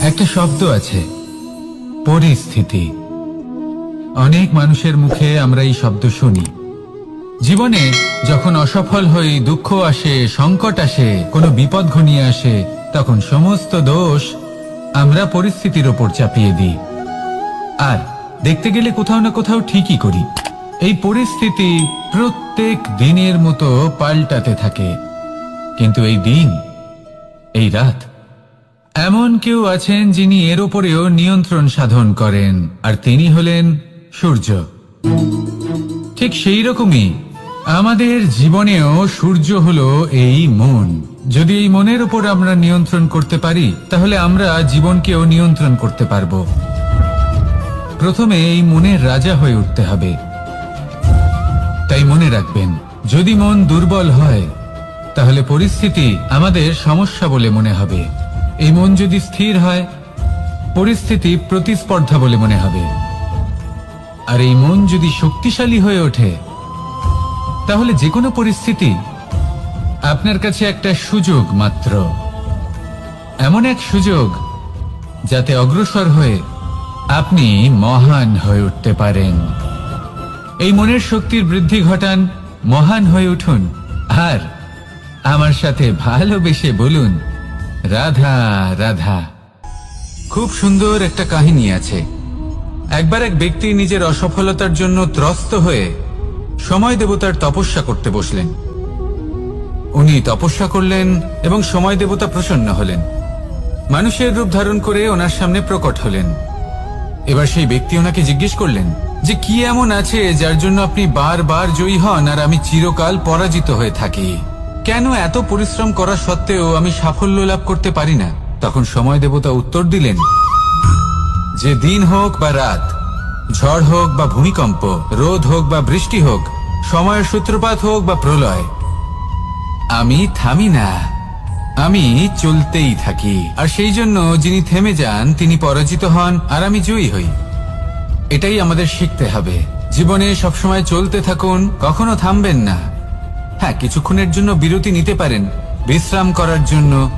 একটা শব্দ আছে। পরিস্থিতি। অনেক মানুষের মুখে আমরা এই শব্দ শুনি। জীবনে যখন অসফল হই, দুঃখ আসে, সংকট আসে, কোনো বিপদ ঘনিয়ে আসে, তখন সমস্ত দোষ আমরা পরিস্থিতির ওপর চাপিয়ে দিই। আর দেখতে গেলে কোথাও না কোথাও ঠিকই করি। এই পরিস্থিতি প্রত্যেক দিনের মতো পাল্টাতে থাকে। কিন্তু এই দিন, এই রাত এমন কেউ আছেন যিনি এর ওপরেও নিয়ন্ত্রণ সাধন করেন, আর তিনি হলেন সূর্য। ঠিক সেই রকমই আমাদের জীবনেও সূর্য হলো এই মন। যদি এই মনের উপর আমরা নিয়ন্ত্রণ করতে পারি, তাহলে আমরা জীবনকেও নিয়ন্ত্রণ করতে পারব। প্রথমে এই মনের রাজা হয়ে উঠতে হবে। তাই মনে রাখবেন, যদি মন দুর্বল হয়, তাহলে পরিস্থিতি আমাদের সমস্যা বলে মনে হবে। এই মন যদি স্থির হয়, পরিস্থিতি প্রতিস্পর্ধা বলে মনে হবে। আর এই মন যদি শক্তিশালী হয়ে ওঠে, তাহলে যে কোনো পরিস্থিতি আপনার কাছে একটা সুযোগ মাত্র। এমন এক সুযোগ যাতে অগ্রসর হয়ে আপনি মহান হয়ে উঠতে পারেন। এই মনের শক্তির বৃদ্ধি ঘটান, মহান হয়ে উঠুন। আর আমার সাথে ভালোবেসে বলুন রাধা রাধা। খুব সুন্দর একটা কাহিনী আছে। একবার এক ব্যক্তি নিজের অসফলতার জন্য ত্রস্ত হয়ে সময় দেবতার তপস্যা করতে বসলেন। উনি তপস্যা করলেন এবং সময় দেবতা প্রসন্ন হলেন। মানুষের রূপ ধারণ করে ওনার সামনে প্রকট হলেন। এবার সেই ব্যক্তি ওনাকে জিজ্ঞেস করলেন যে, কি এমন আছে যার জন্য আপনি বারবার জয়ী হন আর আমি চিরকাল পরাজিত হয়ে থাকি? কেন এত পরিশ্রম করা সত্ত্বেও আমি সাফল্য লাভ করতে পারি না? তখন সময় দেবতা উত্তর দিলেন, যে দিন হোক বা রাত, ঝড় হোক বা ভূমিকম্প, রোদ হোক বা বৃষ্টি হোক, সময়ের সূত্রপাত হোক বা প্রলয়, আমি থামি না। আমি চলতেই থাকি। আর সেই জন্য যিনি থেমে যান, তিনি পরাজিত হন, আর আমি জয়ী হই। এটাই আমাদের শিখতে হবে। জীবনে সবসময় চলতে থাকুন, কখনো থামবেন না। হ্যাঁ কিছুক্ষণের জন্য বিরতি নিতে পারেন। বিশ্রাম করার জন্য,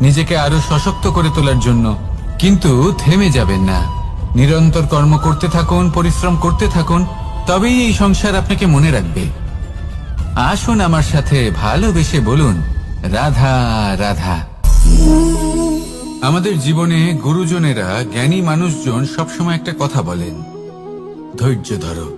নিজেকে আরও সশক্ত করে তোলার জন্য। কিন্তু থেমে যাবেন না। নিরন্তর কর্ম করতে থাকুন, পরিশ্রম করতে থাকুন, তবেই এই সংসার আপনাকে মনে রাখবে। আসুন আমার সাথে ভালোবেসে বলুন, রাধা রাধা। আমাদের জীবনে গুরুজনেরা জ্ঞানী মানুষজন সবসময় একটা কথা বলেন, ধৈর্য ধরো।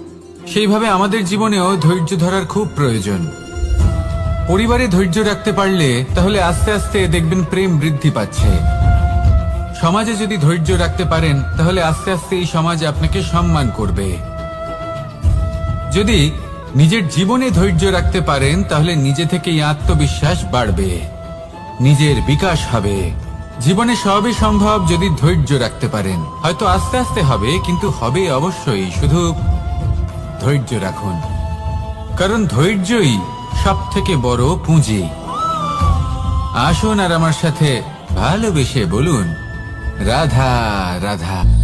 সেইভাবে আমাদের জীবনেও ধৈর্য ধরার খুব প্রয়োজন। পরিবারে ধৈর্য রাখতে পারলে তাহলে আস্তে আস্তে দেখবেন প্রেম বৃদ্ধি পাচ্ছে। সমাজে যদি ধৈর্য রাখতে পারেন, তাহলে আস্তে আস্তে এই সমাজ আপনাকে সম্মান করবে। যদি নিজের জীবনে ধৈর্য রাখতে পারেন, তাহলে নিজে থেকেই আত্মবিশ্বাস বাড়বে। নিজের বিকাশ হবে। জীবনে সবই সম্ভব যদি ধৈর্য রাখতে পারেন। হয়তো আস্তে আস্তে হবে, কিন্তু হবে অবশ্যই। শুধু ধৈর্য রাখুন। কারণ ধৈর্যই সব থেকে বড় পুঁজি। আসুন আর আমার সাথে ভালোবেসে বলুন, রাধা রাধা।